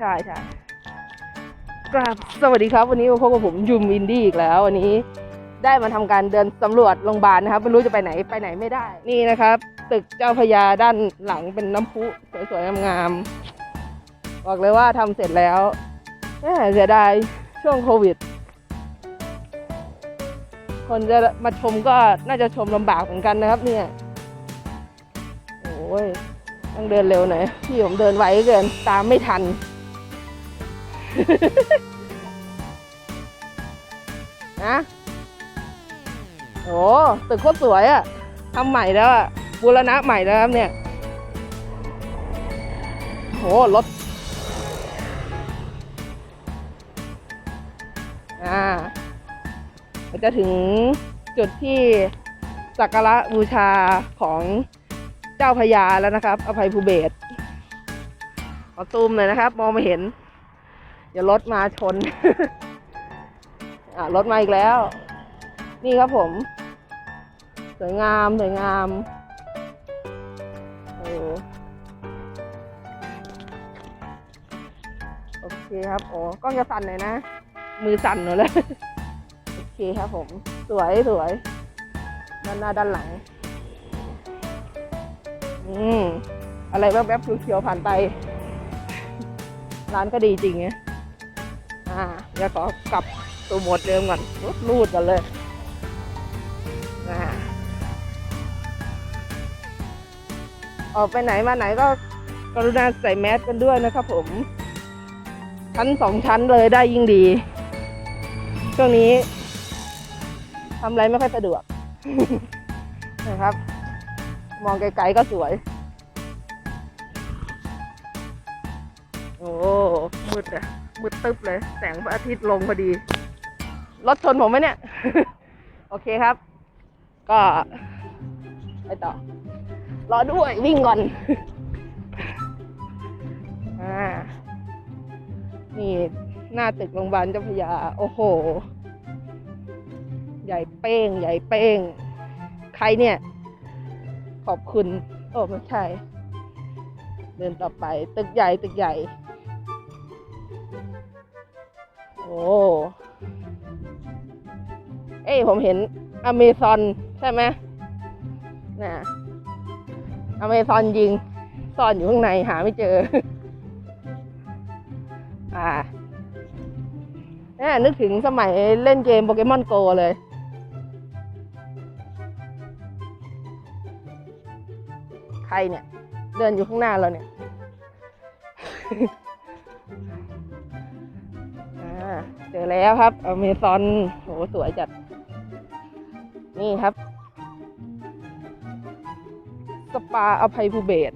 ใช่ใช่กราบสวัสดีครับ วันนี้มาพบกับผมยูมอินดี้อีกแล้ว วันนี้ได้มาทำการเดินสำรวจโรงพยาบาลนะครับไม่รู้จะไปไหนไปไหนไม่ได้ นี่นะครับ ตึกเจ้าพระยาด้านหลังเป็นน้ำพุสวยๆงามๆบอกเลยว่าทำเสร็จแล้วแหมเสียดายช่วงโควิด คนจะมาชมก็น่าจะชมลำบากเหมือนกันนะครับ เนี่ยโอ้ยต้องเดินเร็วหน่อยพี่ผมเดินไวเกินตามไม่ทัน นะโอ้ตึกโคตรสวยอะทำใหม่แล้วอะบูรณะใหม่แล้วครับเนี่ยโหรถอ่าจะถึงจุดที่สักการะบูชาของเจ้าพญาแล้วนะครับ อภัยภูเบศขอซูมหน่อยนะครับ มองไม่เห็น เดี๋ยวรถมาชน อะรถมาอีกแล้ว นี่ครับผม สวยงามสวยงามโอ้โอเคครับโอ้กล้องจะสั่นหน่อยนะ มือสั่นหนูเลย โอเคครับผม สวยสวยด้านหน้าด้านหลัง อืม อะไรแวบๆเขียวๆผ่านไป ร้านก็ดีจริงไง อ่าเดี๋ยวขอกลับตัวหมดเดิมก่อนรูดรูดกันเลยอ่าออกไปไหนมาไหนก็กรุณาใส่แมสกันด้วยนะครับผม ชั้นสองชั้นเลยได้ยิ่งดี ช่วงนี้ทำอะไรไม่ค่อยสะดวกนะครับ มองไกลๆก็สวย โอ้มืดอะ ตึ๊บเลย แสงพระอาทิตย์ลงพอดี รถชนผมไหมเนี่ย โอเคครับ ก็ไปต่อ รอด้วยวิ่งก่อน อ่า นี่หน้าตึกโรงพยาบาลเจ้าพยา โอ้โห ใหญ่เป้ง ใหญ่เป้ง ใครเนี่ย ขอบคุณ โอ้ไม่ใช่ เดินต่อไป ตึกใหญ่ ตึกใหญ่ โอ้เอ้ยผมเห็นอเมซอนใช่ไหมน่ะอเมซอนยิงซ่อนอยู่ข้างในหาไม่เจอ อ่าเนี่ยนึกถึงสมัยเล่นเกมโปเกมอนโกเลย ใครเนี่ย เดินอยู่ข้างหน้าเราเนี่ย เจอแล้วครับอเมซอนโหสวยจัด นี่ครับ สปาอภัยภูเบศ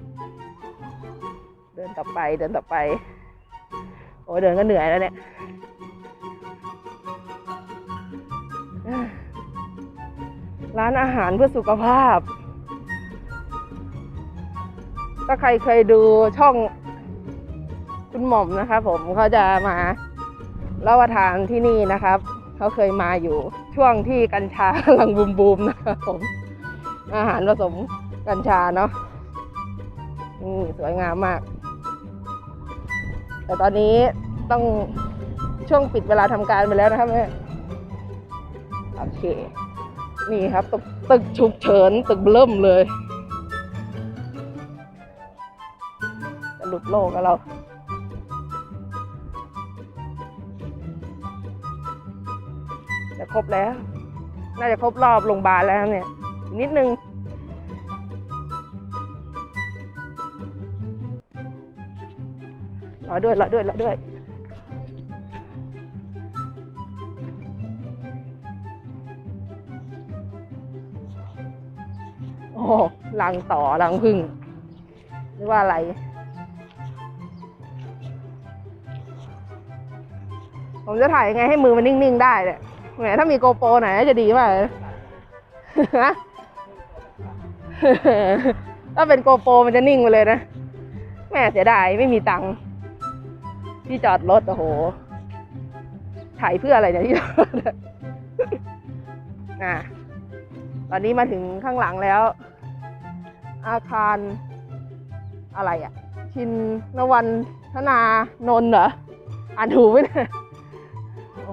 เดินต่อไปเดินต่อไป โอ้เดินก็เหนื่อยแล้วเนี่ยร้านอาหารเพื่อสุขภาพ ถ้าใครเคยดูช่องคุณหม่อมนะครับผมเขาจะมา รับประทานที่นี่นะครับ เขาเคยมาอยู่ช่วงที่กัญชากำลังบูมบูมๆนะครับผมอาหารผสมกัญชาเนาะนี่สวยงามมาก แต่ตอนนี้ต้องช่วงปิดเวลาทำการไปแล้วนะครับแม่โอเค นี่ครับตึกตึกฉุกเฉินตึกเริ่มเลยจะหลุดโลกกับเรา ครบแล้ว น่าจะครบรอบโรงพยาบาลแล้วเนี่ย นิดนึง รอด้วยรอด้วยรอด้วยโอ้ลังต่อลังพึ่งหรือว่าอะไร ผมจะถ่ายยังไงให้มือมันนิ่ง ๆ ได้เนี่ย แหมถ้ามีโกโปรไหนอยจะดีมากเลยฮะถ้าเป็นโกโปรมันจะนิ่งไปเลยนะแหม่เสียดายไม่มีตังค์ที่จอดรถโอ้โห ถ่ายเพื่ออะไรเนี่ยที่จอดรถอะตอนนี้มาถึงข้างหลังแล้ว อาคารอะไรอะ่ะ ชินนวันธนานนท์เหรอ อ่านถูกไหมเนี่ยโอ้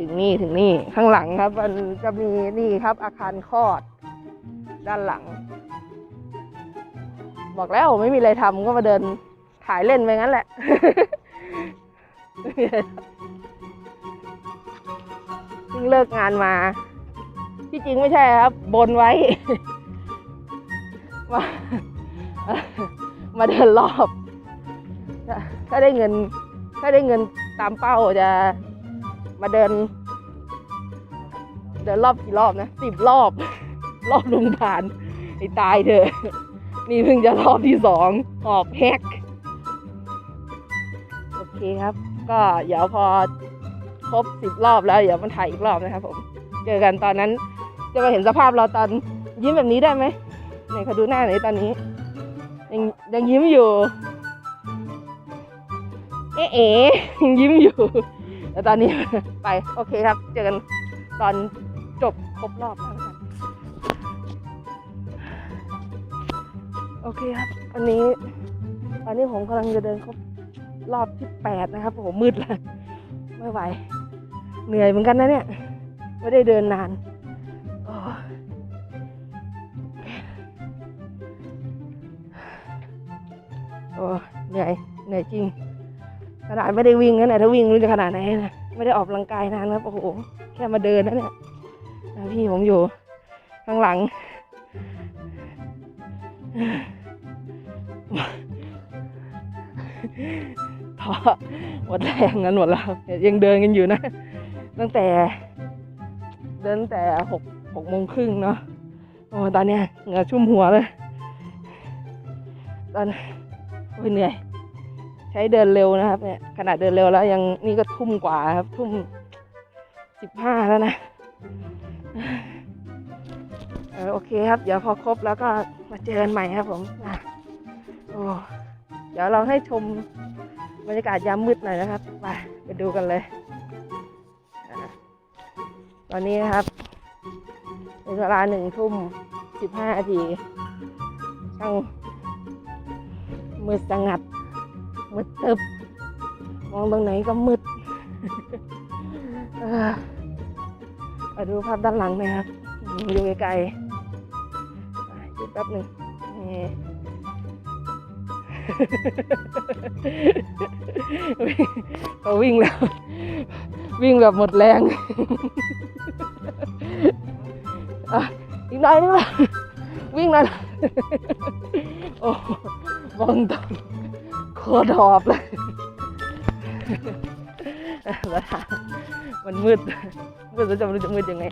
ถึงนี่ถึงนี่ข้างหลังครับ มันจะมีนี่ครับ อาคารคลอด ด้านหลัง บอกแล้วไม่มีอะไรทำก็มาเดินถ่ายเล่นไปงั้นแหละไม่มีอะไรทำเพิ่งเลิกงานมา ที่จริงไม่ใช่ครับ บนไว้ว่ามาเดินรอบ ถ้าได้เงิน ถ้าได้เงินตามเป้าจะ มาเดิน เดินรอบกี่รอบนะสิบรอบ รอบโรงพยาบาลไอ้ตายเถอะ นี่เพิ่งจะรอบที่สองหอบแฮก โอเคครับ ก็เดี๋ยวพอครบสิบรอบแล้ว เดี๋ยวมันถ่ายอีกรอบนะครับผมเจอกันตอนนั้นจะมาเห็นสภาพเราตอนยิ้มแบบนี้ได้ไหมไหนเขาดูหน้าไหนตอนนี้ ยังยังยิ้มอยู่ เอ๊ะเอ๋ยังยิ้มอยู่ แล้วตอนนี้ไปโอเคครับ เจอกันตอนจบครบรอบแล้วกันโอเคครับอันนี้ ตอนนี้ผมกำลังจะเดินครบรอบที่แปดนะครับโอ้โหมืดแล้วไม่ไหว เหนื่อยเหมือนกันนะเนี่ย ไม่ได้เดินนานโอ้เหนื่อยเหนื่อยจริง ขนาดไม่ได้วิ่งนะเนี่ยถ้าวิ่งรู้จะขนาดไหนนะไม่ได้ออกกำลังกายนานครับโอ้โหแค่มาเดินนะเนี่ยพี่ผมอยู่ข้างหลัง ท้อหมดแรงกันหมดแล้วยังเดินกันอยู่นะ ตั้งแต่ เดินแต่หกหกโมงครึ่งเนาะโอ้ตอนเนี้ยเหงื่อชุ่มหัวเลย ตอนโอ้ยเหนื่อย ใช้เดินเร็วนะครับ เนี่ย ขนาดเดินเร็วแล้วยังนี่ก็ทุ่มกว่าครับ ทุ่มสิบห้าแล้วนะเออโอเคครับ เดี๋ยวพอครบแล้วก็มาเจอกันใหม่ครับผมโอ้เดี๋ยวเราให้ชมบรรยากาศยามมืดหน่อยนะครับไปไปดูกันเลยอตอนนี้นะครับเป็นเวลาหนึ่งทุ่มสิบห้านาทีช่างมืดสงัด มืดตึบมองตรงไหนก็มืดเออมาดูภาพด้านหลังนะครับอยู่ไกลๆอะหยุดแป๊บหนึ่งนี่เขาวิ่งแล้ว วิ่งแบบหมดแรงอะอีกหน่อยนึงละวิ่งหน่อยโอ้มองตรง โคตรหอบเลยแล้วมันมืด มืดแล้วจะไม่รู้จะมืดยังไง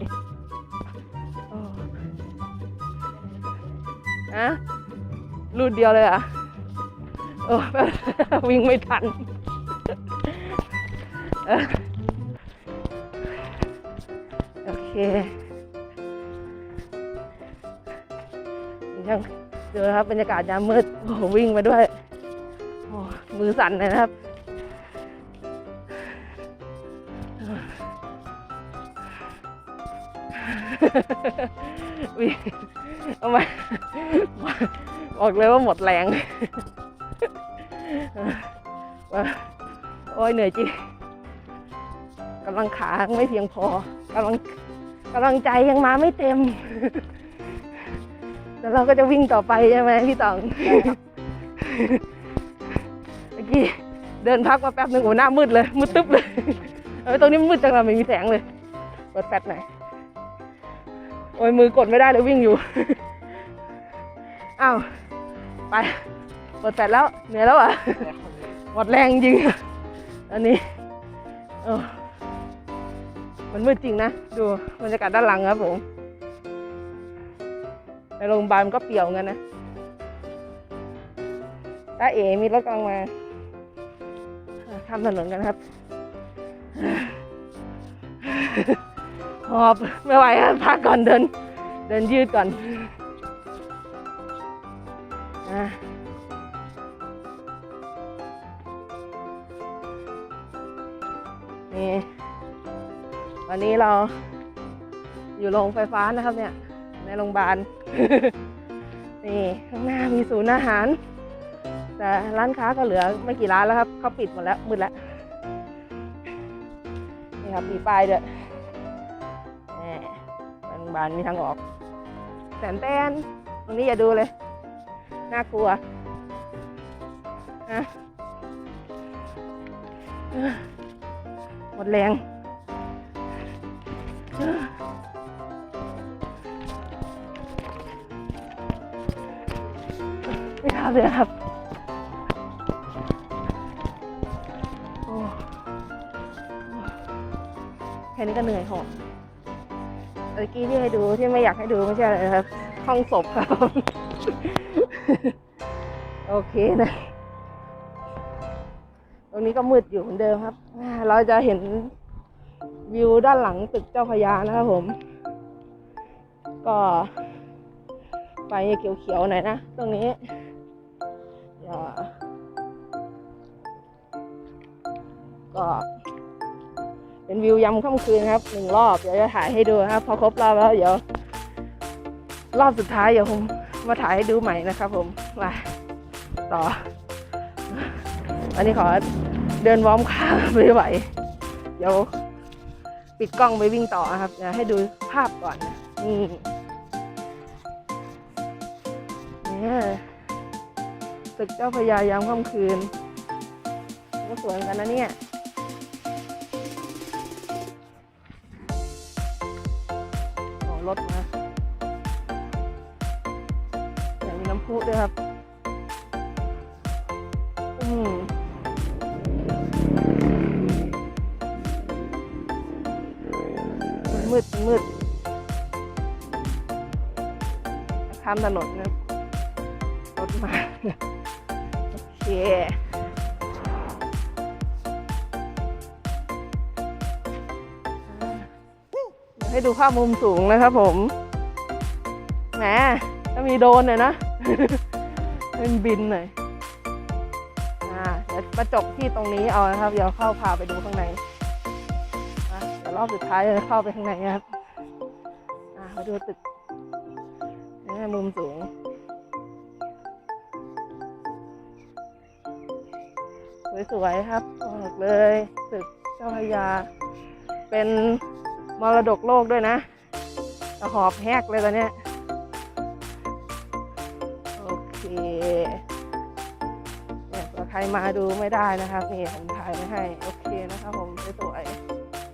อะรูดเดียวเลยอะโอ้วิ่งไม่ทันโอเคยังเจอครับบรรยากาศยามมืดโอ้วิ่งมาด้วย มือสั่นเลยนะครับวิ่งเอามาบอกเลยว่าหมดแรงว่าโอ้ยเหนื่อยจริงกำลังขาไม่เพียงพอกำลังกำลังใจยังมาไม่เต็มแล้วเราก็จะวิ่งต่อไปใช่ไหมพี่ต๋องเมื่อกี้ เดินพักมาแป๊บหนึ่งโอ้หน้ามืดเลย มืดตึ๊บเลยเออตรงนี้มืดจังเลยไม่มีแสงเลย เปิดแฟลชหน่อยโอ้ยมือกดไม่ได้เลยวิ่งอยู่อ้าวไปเปิดแฟลชแล้วเหนื่อยแล้วอะหมดแรงจริงอันนี้เออมันมืดจริงนะดูบรรยากาศด้านหลังครับผมในโรงพยาบาลมันก็เปี่ยวเงินนะตาเอ๋มีรถกำลังมา ข้ามถนนกันครับหอบไม่ไหวครับพักก่อนเดิน เดินยืดก่อนอะนี่วันนี้เราอยู่โรงไฟฟ้านะครับเนี่ย ในโรงพยาบาล นี่ ข้างหน้ามีศูนย์อาหาร แต่ร้านค้าก็เหลือไม่กี่ร้านแล้วครับเขาปิดหมดแล้วมืดแล้วนี่ครับมีป้ายด้วยแหมโรงพยาบาลมีทางออกแสนแตนตรงนี้อย่าดูเลย น่ากลัวนะหมดแรงไม่ครับเลยครับ แค่นี้ก็เหนื่อยหอบเมื่อกี้ที่ให้ดูที่ไม่อยากให้ดูไม่ใช่อะไรนะครับ ห้องศพครับ โอเคนะ ตรงนี้ก็มืดอยู่เหมือนเดิมครับ เราจะเห็นวิวด้านหลังตึกเจ้าพระยานะครับผม ก็ไฟเขียวๆหน่อยนะ ตรงนี้ เดี๋ยว ก็ เป็นวิวยามค่ำคืนครับหนึ่งรอบเดี๋ยวจะถ่ายให้ดูครับ พอครบรอบแล้วเดี๋ยว รอบสุดท้ายเดี๋ยวผมมาถ่ายให้ดูใหม่นะครับผมมาต่ออันนี้ขอเดินวอร์มขาไม่ไหว เดี๋ยวปิดกล้องไปวิ่งต่อครับเดี๋ยวให้ดูภาพก่อนนะนี่เนี่ยตึกเจ้าพระยายามค่ำคืนก็สวยเหมือนกันนะเนี่ย รถมาเดี๋ยวมีน้ำพุด้วยครับ อืมมันมืดมืดข้ามถนนนะรถมา โอเค ให้ดูภาพมุมสูงนะครับผมแหมถ้ามีโดนหน่อยนะเป็นบินหน่อยอ่าเดี๋ยวมาจบที่ตรงนี้เอานะครับ เดี๋ยวเข้าพาไปดูข้างในอะเดี๋ยวรอบสุดท้ายจะเข้าไปข้างในนะครับอ่ามาดูตึกนี่มุมสูงสวยๆครับบอกเลยตึกเจ้าพยา เป็น มรดกโลกด้วยนะกระหอบแหกเลยตอนนี้โอเคเนี่ยใครมาดูไม่ได้นะครับนี่ผมถ่ายไว้ให้ โอเคนะครับผมสวย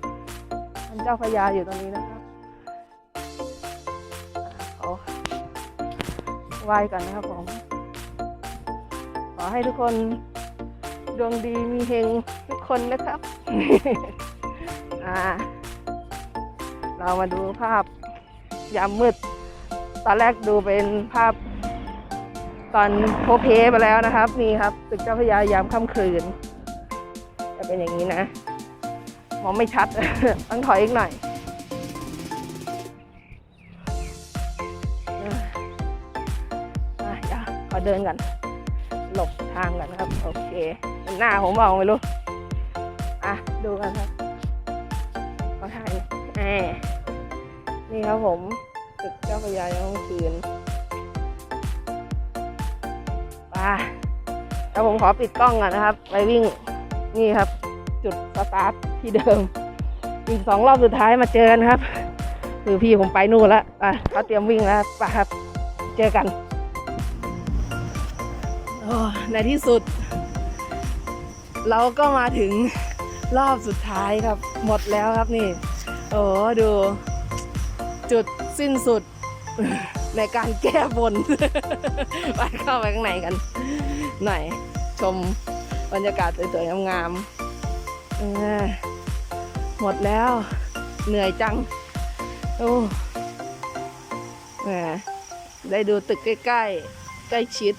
ๆท่านเจ้าพระยาอยู่ตรงนี้นะครับอ่าขอไหว้ก่อนนะครับผม ขอให้ทุกคนดวงดีมีเฮงทุกคนนะครับ อ่า เรามาดูภาพยามมืด ตอนแรกดูเป็นภาพ ตอนโพเพไปแล้วนะครับ นี่ครับตึกเจ้าพระยายามค่ำคืน จะเป็นอย่างนี้นะ มองไม่ชัด ต้องถอยอีกหน่อยอะอะเดี๋ยวขอเดินกัน หลบทางกันนะครับ โอเคหน้าผมมองไม่รู้ อะ ดูกันครับขอถ่ายหน่อ นี่ครับผมตึกเจ้าพยายามค่ำคืนไปแล้วผมขอปิดกล้องก่อนนะครับ ไปวิ่งนี่ครับ จุดสตาร์ทที่เดิม อีกสองรอบสุดท้ายมาเจอกันครับคือพี่ผมไปนู่นแล้วไปเขาเตรียมวิ่งแล้วครับไปครับ เจอกันโอ้ในที่สุด เราก็มาถึงรอบสุดท้ายครับ หมดแล้วครับนี่ โอ้ดู จุดสิ้นสุดในการแก้บนไปเข้าไปข้างในกัน หน่อย ชมบรรยากาศสวยๆงามๆหมดแล้ว เหนื่อยจัง โอ้แหมได้ดูตึกใกล้ๆ ใกล้ชิด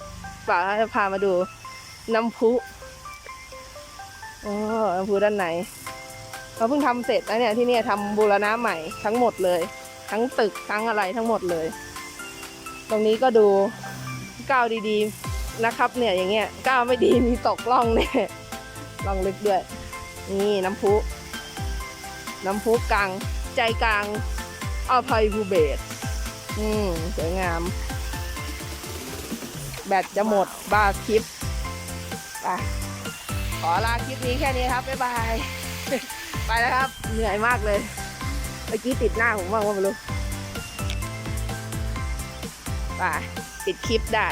ป่าจะพามาดูน้ำพุโอ้น้ำพุด้านในเราเพิ่งทำเสร็จนะเนี่ยที่นี่ทำบูรณะใหม่ทั้งหมดเลย ทั้งตึกทั้งอะไรทั้งหมดเลย ตรงนี้ก็ดูก้าวดีๆนะครับ เนี่ยอย่างเงี้ยก้าวไม่ดีมีตกล่องเนี่ยล่องลึกด้วย นี่น้ำพุ น้ำพุกลางใจกลางอัลไพบูเบตอืมสวยงาม แบตจะหมดบาคลิปไปขอลาคลิปนี้แค่นี้ครับ บ๊ายบาย ไปแล้วครับ เหนื่อยมากเลย เมื่อกี้ติดหน้าผมบ้างว่าไม่รู้ป่าติดคลิปได้